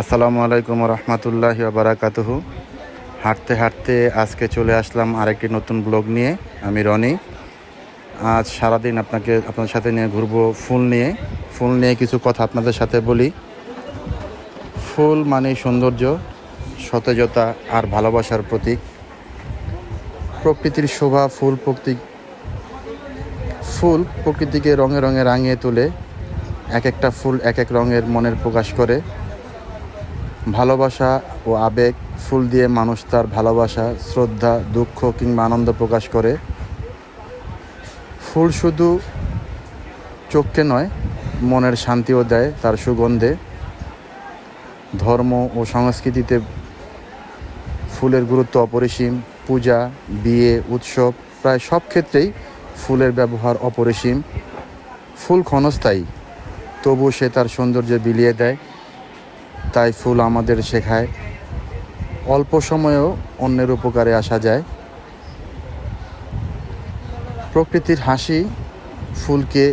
আসসালামু আলাইকুম রহমতুল্লাহ বারাকাতুহু হাঁটতে হাঁটতে আজকে চলে আসলাম আরেকটি নতুন ব্লগ নিয়ে। আমি রনি। আজ সারাদিন আপনাকে, আপনার সাথে নিয়ে ঘুরবো ফুল নিয়ে। ফুল নিয়ে কিছু কথা আপনাদের সাথে বলি। ফুল মানে সৌন্দর্য, সতেজতা আর ভালোবাসার প্রতীক। প্রকৃতির শোভা, ফুল প্রকৃতি, ফুল প্রকৃতিকে রঙে রঙে রাঙিয়ে তোলে। এক একটা ফুল এক এক রঙের মনের প্রকাশ করে। ভালোবাসা ও আবেগ ফুল দিয়ে মানুষ তার ভালোবাসা, শ্রদ্ধা, দুঃখ কিংবা আনন্দ প্রকাশ করে। ফুল শুধু চোখকে নয়, মনের শান্তিও দেয় তার সুগন্ধে। ধর্ম ও সংস্কৃতিতে ফুলের গুরুত্ব অপরিসীম। পূজা, বিয়ে, উৎসব প্রায় সব ক্ষেত্রেই ফুলের ব্যবহার অপরিসীম। ফুল ক্ষণস্থায়ী তবু সে তার সৌন্দর্য বিলিয়ে দেয়। তাই ফুল আমাদের শেখায়। অল্প সময়েও অন্যের উপকারে আসা যায়। প্রকৃতির হাসি ফুলকে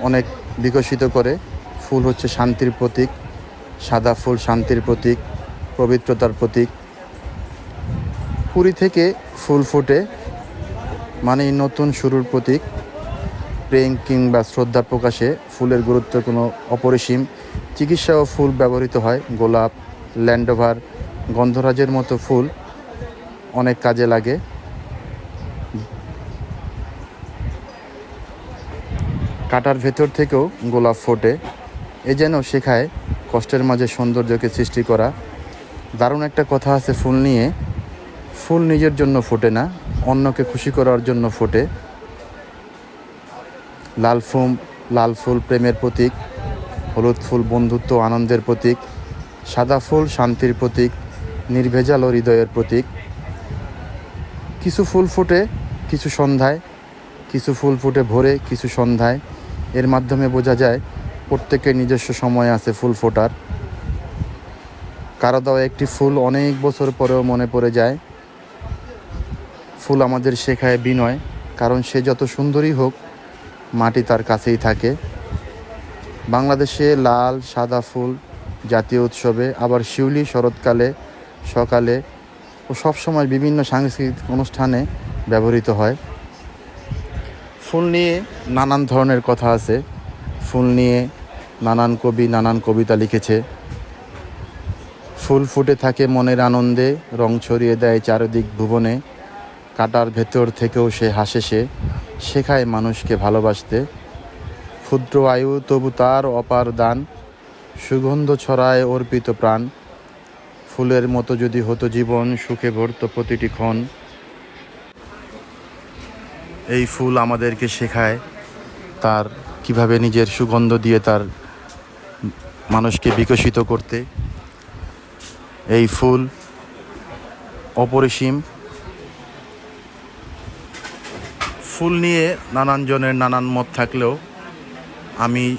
অনেক বিকশিত করে। ফুল হচ্ছে শান্তির প্রতীক, সাদা ফুল শান্তির প্রতীক, পবিত্রতার প্রতীক। পুরী থেকে ফুল ফোটে মানে নতুন শুরুর প্রতীক। প্রেম কিংবা শ্রদ্ধা প্রকাশে ফুলের গুরুত্ব কোনো অপরিসীম। চিকিৎসাও ফুল ব্যবহৃত হয়। গোলাপ, ল্যান্ডোভার, গন্ধরাজের মতো ফুল অনেক কাজে লাগে। কাটার ভেতর থেকেও গোলাপ ফোটে। এ যেন শেখায় কষ্টের মাঝে সৌন্দর্যকে সৃষ্টি করা। দারুণ একটা কথা আছে, ফুল নিয়ে। ফুল নিজের জন্য ফোটে না, অন্যকে খুশি করার জন্য ফোটে। লাল ফুল লাল ফুল প্রেমের প্রতীক, হলুদ ফুল বন্ধুত্ব আনন্দের প্রতীক, সাদা ফুল শান্তির প্রতীক, নির্ভেজাল হৃদয়ের প্রতীক। কিছু ফুল ফোটে, কিছু সন্ধ্যায়, কিছু ফুল ফুটে ভোরে, কিছু সন্ধ্যায়। এর মাধ্যমে বোঝা যায়, প্রত্যেকের নিজস্ব সময় আছে ফুল ফোটার। কারও দেওয়া একটি ফুল অনেক বছর পরেও মনে পড়ে যায়। ফুল আমাদের শেখায় বিনয়, কারণ সে যত সুন্দরী হোক মাটি তার কাছেই থাকে। বাংলাদেশে লাল, সাদা ফুল জাতীয় উৎসবে আবার শিউলি, শরৎকালে, সকালে ও সবসময় বিভিন্ন সাংস্কৃতিক অনুষ্ঠানে ব্যবহৃত হয়। ফুল নিয়ে নানান ধরনের কথা আছে। ফুল নিয়ে নানান কবি, নানান কবিতা লিখেছে। ফুল ফুটে থাকে মনের আনন্দে, রং ছড়িয়ে দেয় চারিদিক ভুবনে। কাটার ভেতর থেকেও সে হাসে সে। শেখায় মানুষকে ভালোবাসতে। ক্ষুদ্র আয়ু তবু তার অপার দান। সুগন্ধ ছড়ায় অর্পিত প্রাণ। ফুলের মতো যদি হতো জীবন, সুখে ভরত প্রতিটি ক্ষণ। এই ফুল আমাদেরকে শেখায় তার কীভাবে নিজের সুগন্ধ দিয়ে তার মানুষকে বিকশিত করতে। এই ফুল অপরিসীম ফুল নিয়ে নানান জনের নানান মত থাকলেও আমি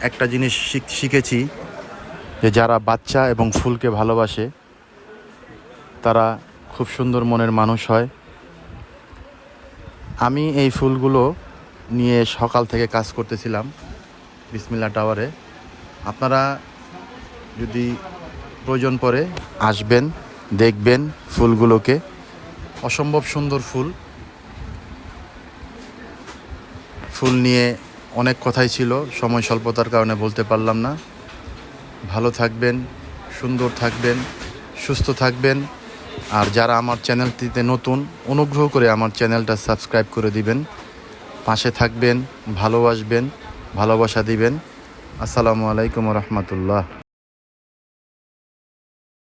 একটা জিনিস শিখ- শিখেছি যে যারা বাচ্চা এবং ফুলকে ভালোবাসে, তারা খুব সুন্দর মনের মানুষ হয়। আমি এই ফুলগুলো নিয়ে সকাল থেকে কাজ করতেছিলাম বিসমিল্লা টাওয়ারে। আপনারা যদি প্রয়োজন পড়ে আসবেন, দেখবেন ফুলগুলোকে। অসম্ভব সুন্দর ফুল। ফুল নিয়ে অনেক কথাই ছিল, সময় স্বল্পতার কারণে বলতে পারলাম না। ভালো থাকবেন, সুন্দর থাকবেন, সুস্থ থাকবেন, আর যারা আমার চ্যানেলটিতে নতুন, অনুগ্রহ করে আমার চ্যানেলটা সাবস্ক্রাইব করে দিবেন। পাশে থাকবেন, ভালোবাসবেন, ভালোবাসা দিবেন। আসসালামু আলাইকুম রহমতুল্লাহ।